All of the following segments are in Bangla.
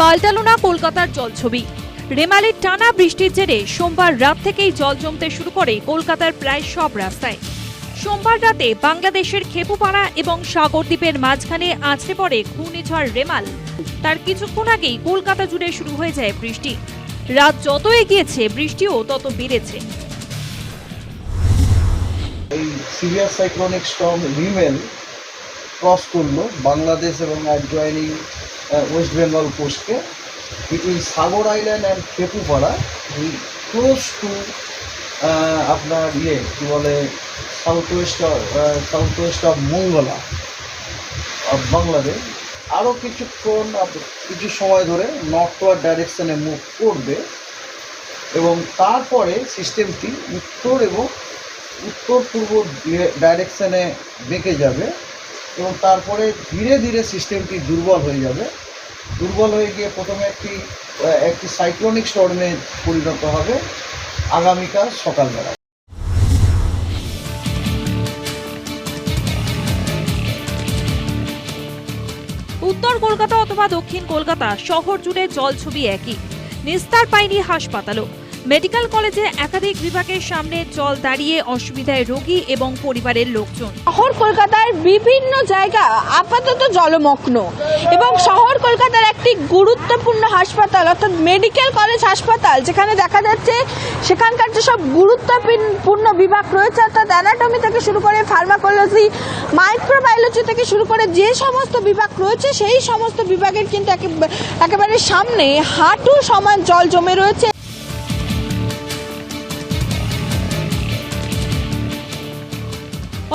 পাল্টালো না কলকাতার জলছবি। রেমালের টানা বৃষ্টির জেরে সোমবার রাত থেকেই জল জমতে শুরু করে কলকাতার প্রায় সব রাস্তায়। সোমবার রাতে বাংলাদেশের খেপুপাড়া এবং সাগরদ্বীপের মাঝখানে আছড়ে পড়ে ঘূর্ণিঝড় রেমাল। তার কিছুক্ষণ আগেই কলকাতা জুড়ে শুরু হয়ে যায় বৃষ্টি। রাত যত এগিয়েছে, বৃষ্টিও তত বেড়েছে। এই সিভিয়ার সাইক্লোনিক স্টর্ম ক্রস করল বাংলাদেশ এবং adjoining west Bengal কোস্টকে between Sagar island and Khepupara close to আপনার ইয়ে কী বলে south west south west of Mongla of Bangladesh আরও কিছুক্ষণ কিছু সময় ধরে নর্থওয়ার্ড ডাইরেকশনে মুভ করবে এবং তারপরে সিস্টেমটি উত্তর এবং উত্তর পূর্ব ডাইরেকশনে বেঁকে যাবে এবং তারপরে ধীরে ধীরে সিস্টেমটি দুর্বল হয়ে যাবে। দুর্বল হয়ে গিয়ে প্রথমে একটি একটি সাইক্লোনিক স্টর্মে পরিণত হবে আগামীকাল সকালবেলা। উত্তর কলকাতা অথবা দক্ষিণ কলকাতা, শহর জুড়ে জল ছবি একই। নিস্তার পায়নি হাসপাতালও। মেডিকেল কলেজে একাধিক বিভাগের সামনে জল দাঁড়িয়ে অসুবিধায় রোগী এবং পরিবারের লোকজন। শহর কলকাতার বিভিন্ন জায়গা আপাতত জলমগ্ন এবং শহর কলকাতার একটি গুরুত্বপূর্ণ হাসপাতাল, অর্থাৎ মেডিকেল কলেজ হাসপাতাল, যেখানে দেখা যাচ্ছে সেখানকার যেসব গুরুত্বপূর্ণ বিভাগ রয়েছে, অর্থাৎ অ্যানাটমি থেকে শুরু করে ফার্মাকোলজি মাইক্রোবায়োলজি থেকে শুরু করে যে সমস্ত বিভাগ রয়েছে, সেই সমস্ত বিভাগের কিন্তু একেব- একেবারে সামনে হাঁটু সমান জল জমে রয়েছে।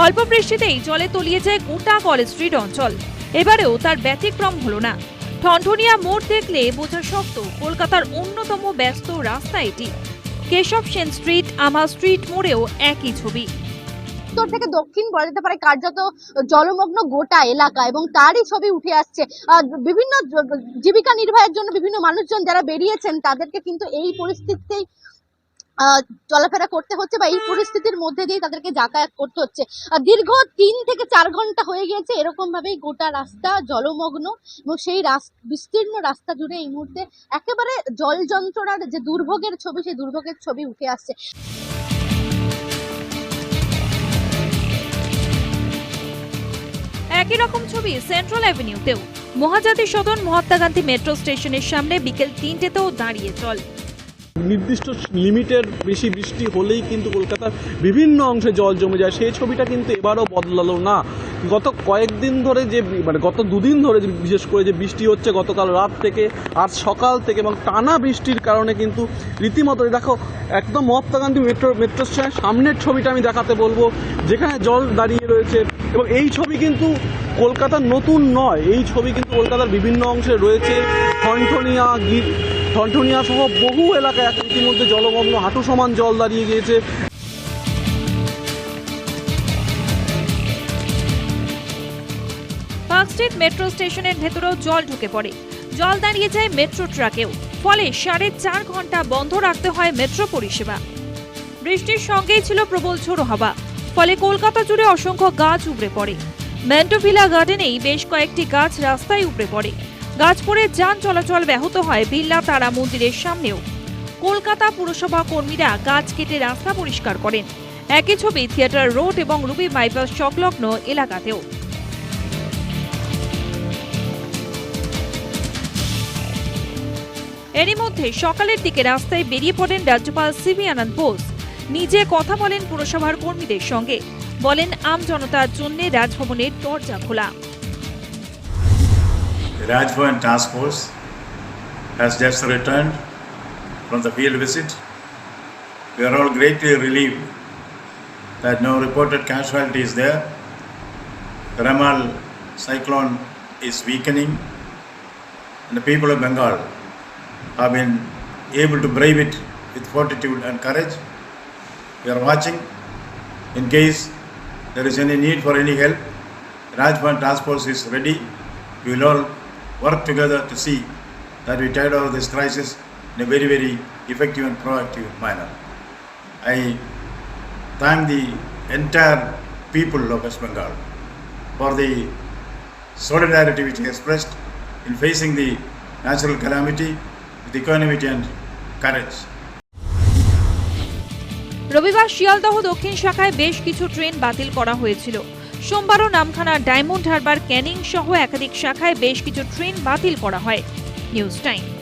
অল্প বৃষ্টিতেই জলে তলিয়ে যায় গোটা কলেজ স্ট্রিট অঞ্চল এবারেও তার ব্যতিক্রম হলো না। ঠনঠনিয়া মোড় দেখলে বোঝা শক্ত কলকাতার অন্যতম ব্যস্ত রাস্তা এটি। কেশব সেন স্ট্রিট, আমা স্ট্রিট মোড়েও একই ছবি। উত্তর থেকে দক্ষিণ বলা যেতে পারে কার্যত জলমগ্ন গোটা এলাকা এবং তারই ছবি উঠে আসছে। বিভিন্ন জীবিকা নির্বাহের জন্য বিভিন্ন মানুষজন যারা বেরিয়েছেন, তাদেরকে কিন্তু এই পরিস্থিতিতেই চলাফেরা করতে হচ্ছে বা এই পরিস্থিতির মধ্যে দিয়ে তাদেরকে যাতায়াত করতে হচ্ছে। আহ, দীর্ঘ তিন থেকে চার ঘণ্টা হয়ে গিয়েছে এরকম ভাবেই গোটা রাস্তা জলমগ্ন এবং সেই বিস্তীর্ণ রাস্তা জুড়ে এই মুহূর্তে একেবারে জল যন্ত্রণার যে দুর্ভোগের ছবি সেই দুর্ভোগের ছবি উঠে আসছে। একই রকম ছবি সেন্ট্রাল অ্যাভিনিউতেও মহাজাতি সদন মহাত্মা গান্ধী মেট্রো স্টেশনের সামনে বিকেল তিনটেতেও দাঁড়িয়ে চল। নির্দিষ্ট লিমিটের বেশি বৃষ্টি হলেই কিন্তু কলকাতার বিভিন্ন অংশে জল জমে যায়। সেই ছবিটা কিন্তু এবারও বদলালো না। গত কয়েকদিন ধরে যে মানে গত দুদিন ধরে যে বিশেষ করে যে বৃষ্টি হচ্ছে, গতকাল রাত থেকে আজ সকাল থেকে এবং টানা বৃষ্টির কারণে কিন্তু রীতিমতো দেখো, একদম মহাত্মা গান্ধী মেট্রো মেট্রো স্টেশনের সামনের ছবিটা আমি দেখাতে বলব, যেখানে জল দাঁড়িয়ে রয়েছে এবং এই ছবি কিন্তু কলকাতার নতুন নয়। এই ছবি কিন্তু কলকাতার বিভিন্ন অংশে রয়েছে। ঠনঠনিয়া গির ঠনঠনিয়া সহ বহু এলাকায় ইতিমধ্যে জলমগ্ন, হাঁটু সমান জল দাঁড়িয়ে গিয়েছে। পার্ক মেট্রো স্টেশনের ভেতরেও জল ঢুকে পড়ে। জল দাঁড়িয়ে যায় মেট্রো ট্রাকেও। ফলে সাড়ে চার ঘণ্টা বন্ধ রাখতে হয় মেট্রো পরিষেবা। বৃষ্টির সঙ্গেই ছিল প্রবল ঝোড়ো হাওয়া। ফলে কলকাতা জুড়ে অসংখ্য গাছ উপড়ে পড়ে। ম্যান্টোভিলা গার্ডেনেই বেশ কয়েকটি গাছ রাস্তায় উপড়ে পড়ে। গাছ যান চলাচল ব্যাহত হয় বিল্লা তারা মন্দিরের সামনেও। কলকাতা পুরসভা কর্মীরা গাছ কেটে রাস্তা পরিষ্কার করেন। একই ছবি থিয়েটার রোড এবং রুবি বাইপাস সংলগ্ন এলাকাতেও। এরই মধ্যে সকালের দিকে রাস্তায় বেরিয়ে পড়েন রাজ্যপাল সিবি আনন্দ বোস। নিজে কথা বলেন পুরসভার কর্মীদের সঙ্গে। বলেন, আম জনতার জন্য রাজভবনের দরজা খোলা। The Rajbhavan Task Force has just returned from the field visit. We are all greatly relieved that no reported casualties there. The Ramal cyclone is weakening, and the people of Bengal have been able to brave it with fortitude and courage. We are watching in case there is any need for any help. Rajbhavan Task Force is ready. We will all work together to see that we tide over this crisis in a very, very effective and proactive manner. I thank the entire people of West Bengal for the solidarity which they expressed in facing the natural calamity with equanimity and courage. রবিবার শিয়ালদহ দক্ষিণ শাখায় বেশ কিছু ট্রেন বাতিল করা হয়েছিল সোমবারও নামখানা ডায়মন্ড হারবার ক্যানিং সহ একাধিক শাখায় বেশ কিছু ট্রেন বাতিল করা হয়। News time.